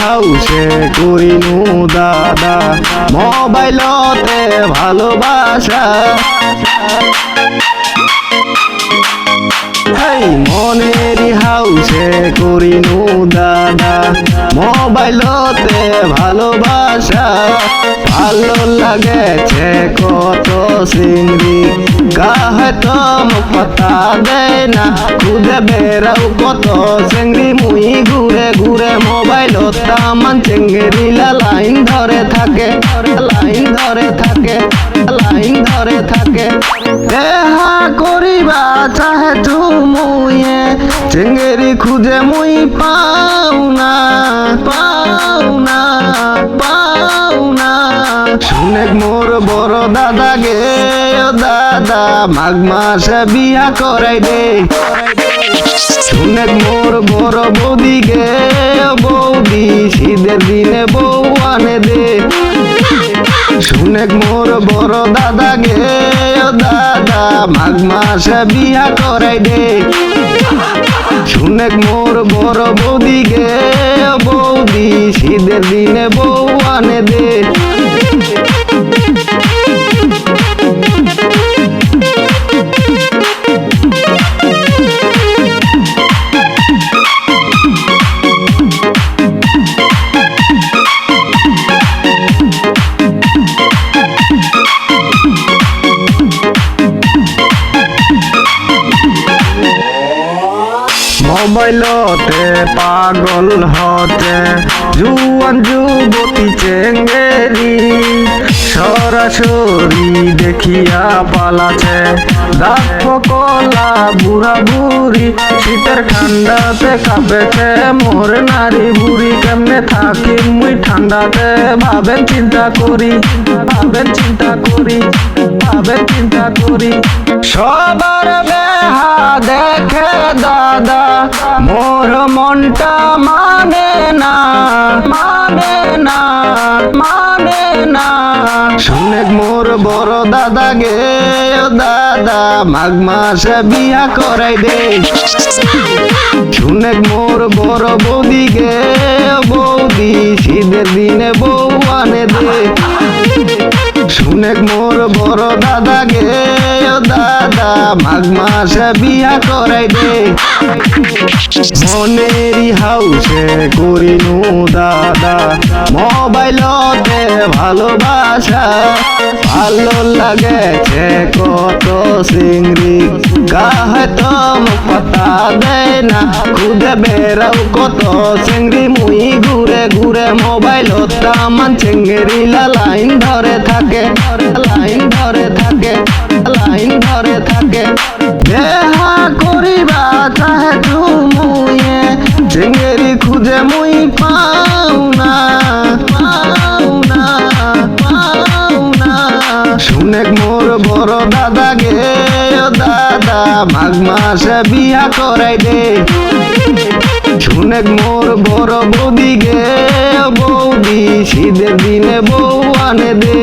হাউসে করিনু দাদা মোবাইলতে ভালোবাসা। এই মনেরই হাউসে করিনু দাদা। মোবাইলতে ভালোবাসা, ভালো লাগেছে কত সিংড়ি কাহে তো পাতা দেয় না, খুদে বেরাও কত চেংড়ি। মুই ঘুরে ঘুরে মোবাইল তামান চেঙ্গেরি লাইন ধরে থাকে লাইন ধরে থাকে, লাইন ধরে থাকে। দেহা করিবা চাহে মুয়ে চেঙ্গেরি খুঁজে মুই পাও না পাও না পাও না। শুনে মোর বড় দাদা গে দাদা, মাঘ মাসে বিয়া করাই দে। শুনে মোর বড় বৌদি গে বৌদি, শীতের দিনে বউ আনে দে। শুনে মোর বড় দাদা গে দাদা, মাঘ মাসে বিয়া করাই দে। শুনে মোর বড় বৌদি গে বৌদি, শীতের দিনে বউ আনে দে। মোবাইলতে পাগল হতে, জুয়ান যুবতী চেঙ্গেরি, সরাসরি দেখিয়া পালাছে। দাপ কলা বুড়া বুড়ি, শীতের ঠান্ডাতে কাঁপেছে মোর নারী বুড়ি। কেমনে থাকি মুই ঠান্ডাতে? ভাবেন চিন্তা করি, ভাবেন চিন্তা করি, ভাবেন চিন্তা করি। সবার দেখে দাদা, মোর মনটা মানে না মানে না মানে না। শুনে মোর বড় দাদা গে দাদা, মাঘ মাসে বিয়া করাই দে। শুনে মোর বড় বৌদি গে বৌদি, শীতের দিনে বউ আনে দে। শুনে মোর বড় দাদা গে দাদা, মাঘ মাসে বিয়া করাই দে। মনেরই হাউসে করিনু দাদা, মোবাইলতে ভালোবাসা, ভালো লাগেছে কত সিংড়ি। কাহে তো পাতা দেয় না, খুদে বেরাও কত চিংড়ি মুই ঘুরে ঘুরে মোবাইল তামান চিংড়ি লাইন ধরে থাকে। লাইন ধরে থাকে, লাইন ধরে থাকে। দেহা করিবা চাহে মুয়ে চিংড়ি খুঁজে মুই পাও না মোর বড় দাদা গে দাদা, মাঘ মাসে বিয়া করাই দে। শুনে মোর বড় বৌদি গে বৌদি, শীতের দিনে বউ আনে দে।